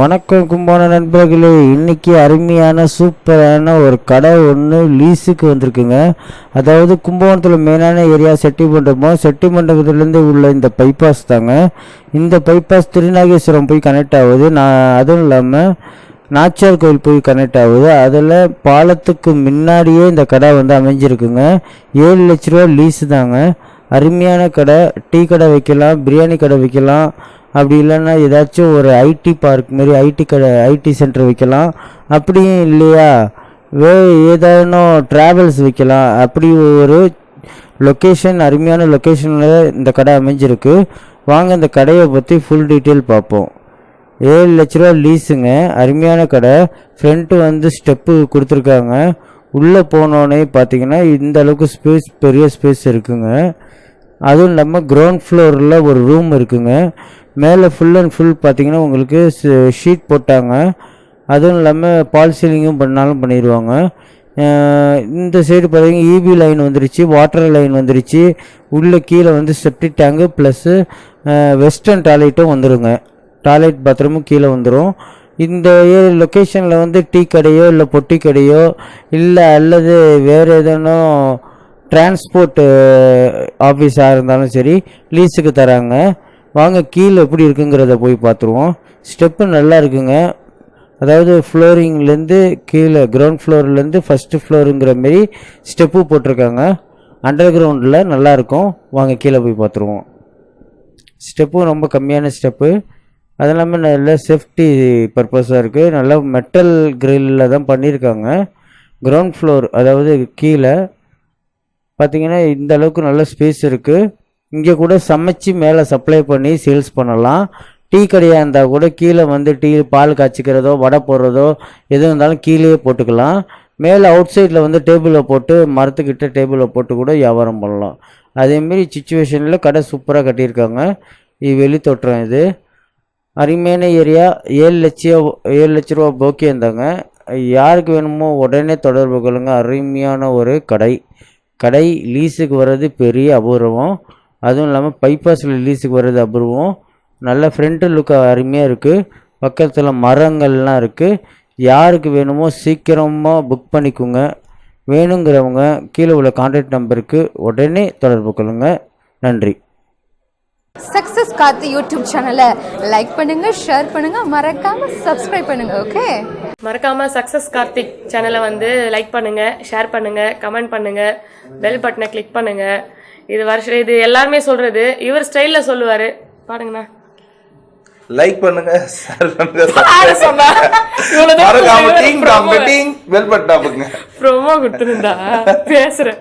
வணக்கம் கும்பான நண்பர்களே. இன்னைக்கு அருமையான சூப்பரான ஒரு கடை ஒன்று லீஸுக்கு வந்திருக்குங்க. அதாவது கும்பகோணத்தில் மெயினான ஏரியா செட்டிமண்டபம். செட்டிமண்டபத்துலேருந்து உள்ள இந்த பைபாஸ் தாங்க. இந்த பைபாஸ் திருநாகேஸ்வரம் போய் கனெக்ட் ஆகுது. நான் அதுவும் இல்லாமல் நாச்சியார் கோயில் போய் கனெக்ட் ஆகுது. அதில் பாலத்துக்கு முன்னாடியே இந்த கடை வந்து அமைஞ்சிருக்குங்க. ஏழு லட்ச ரூபா லீஸு தாங்க. அருமையான கடை. டீ கடை வைக்கலாம் பிரியாணி கடை வைக்கலாம். அப்படி இல்லைன்னா ஏதாச்சும் ஒரு ஐடி பார்க் மாரி ஐடி கடை ஐடி சென்டர் வைக்கலாம். அப்படியும் இல்லையா? வே ஏதேனும் ட்ராவல்ஸ் வைக்கலாம். அப்படி ஒரு லொக்கேஷன் அருமையான லொக்கேஷனில் இந்த கடை அமைஞ்சிருக்கு. வாங்க இந்த கடையை பற்றி ஃபுல் டீட்டெயில் பார்ப்போம். ஏழு லட்ச ரூபா லீஸுங்க அருமையான கடை. ஃப்ரண்ட்டு வந்து ஸ்டெப்பு கொடுத்துருக்காங்க. உள்ளே போனோடனே பார்த்தீங்கன்னா இந்த அளவுக்கு ஸ்பேஸ் பெரிய ஸ்பேஸ் இருக்குங்க. அதுவும் இல்லாமல் கிரவுண்ட் ஃப்ளோரில் ஒரு ரூம் இருக்குங்க. மேலே ஃபுல் அண்ட் ஃபுல் பார்த்தீங்கன்னா உங்களுக்கு ஷீட் போட்டாங்க. அதுவும் இல்லாமல் பால் சீலிங்கும் பண்ணாலும் பண்ணிடுவாங்க இந்த சைடு பார்த்தீங்கன்னா இபி லைன் வந்துருச்சு வாட்டர் லைன் வந்துருச்சு. உள்ளே கீழே வந்து செப்டிக் டேங்கு ப்ளஸ்ஸு வெஸ்டர்ன் டாய்லெட்டும் வந்துருங்க. டாய்லெட் பாத்ரூமும் கீழே வந்துடும் இந்த லொக்கேஷனில் வந்து டீ கடையோ இல்லை பொட்டி கடையோ இல்லை அல்லது வேறு எதனும் டிரான்ஸ்போர்ட் ஆஃபீஸாக இருந்தாலும் சரி லீஸுக்கு தராங்க. வாங்க கீழே எப்படி இருக்குங்கிறத போய் பார்த்துருவோம். ஸ்டெப்பு நல்லா இருக்குங்க. அதாவது ஃப்ளோரிங்லேருந்து கீழே கிரவுண்ட் ஃப்ளோர்லேருந்து ஃபஸ்ட்டு ஃப்ளோருங்கிற மாரி ஸ்டெப்பு போட்டிருக்காங்க. அண்டர் கிரவுண்டில் நல்லாயிருக்கும் வாங்க கீழே போய் பார்த்துருவோம். ஸ்டெப்பும் ரொம்ப கம்மியான ஸ்டெப்பு அது இல்லாமல் நல்ல சேஃப்டி பர்பஸாக இருக்குது நல்லா மெட்டல் கிரில்லில் தான் பண்ணியிருக்காங்க. கிரவுண்ட் ஃப்ளோர் அதாவது கீழே பார்த்தீங்கன்னா இந்த அளவுக்கு நல்ல ஸ்பேஸ் இருக்குது இங்கே கூட சமைச்சு மேலே சப்ளை பண்ணி சேல்ஸ் பண்ணலாம். டீ கடையாக இருந்தால் கூட கீழே வந்து டீ பால் காய்ச்சிக்கிறதோ வடை போடுறதோ எது இருந்தாலும் கீழேயே போட்டுக்கலாம். மேலே அவுட் சைடில் வந்து டேபிளில் போட்டு மரத்துக்கிட்ட டேபிளில் போட்டு கூட வியாபாரம் பண்ணலாம். அதேமாரி சுச்சுவேஷனில் கடை சூப்பராக கட்டியிருக்காங்க. இது வெளி தோற்றம் இது. அருமையான ஏரியா. ஏழு லட்சம் ஏழு லட்ச ரூபா போக்கே இருந்தாங்க. யாருக்கு வேணுமோ உடனே தொடர்பு கொள்ளுங்க. அருமையான ஒரு கடை. கடை லீஸுக்கு வர்றது பெரிய அபூர்வம். அதுவும் இல்லாமல் பைபாஸில் லீஸுக்கு வர்றது அபூர்வம். நல்ல ஃப்ரண்ட் லுக் அருமையாக இருக்குது பக்கத்தில் மரங்கள்லாம் இருக்குது யாருக்கு வேணுமோ சீக்கிரமாக புக் பண்ணிக்கோங்க. வேணுங்கிறவங்க கீழே உள்ள கான்டாக்ட் நம்பருக்கு உடனே தொடர்பு கொள்ளுங்கள் நன்றி. சக்சஸ் காத்து யூடியூப் சேனலை லைக் பண்ணுங்க ஷேர் பண்ணுங்க. மறக்காம சப்ஸ்கிரைப் பண்ணுங்க ஓகே மறக்காம சக்சஸ் கார்த்திக் சேனலை வந்து லைக் பண்ணுங்க ஷேர் பண்ணுங்க கமெண்ட் பண்ணுங்க பெல் பட்டனை கிளிக் பண்ணுங்க. இது வருஷம் இது எல்லாருமே சொல்றது. இவர் ஸ்டைல்ல சொல்லுவாரு. பாடுங்கண்ணா லைக் பண்ணுங்க ஷேர் பண்ணுங்க பட்டன் அமுக்குங்க ப்ரோமோ கொடுத்துருந்தா. பேசுறேன்.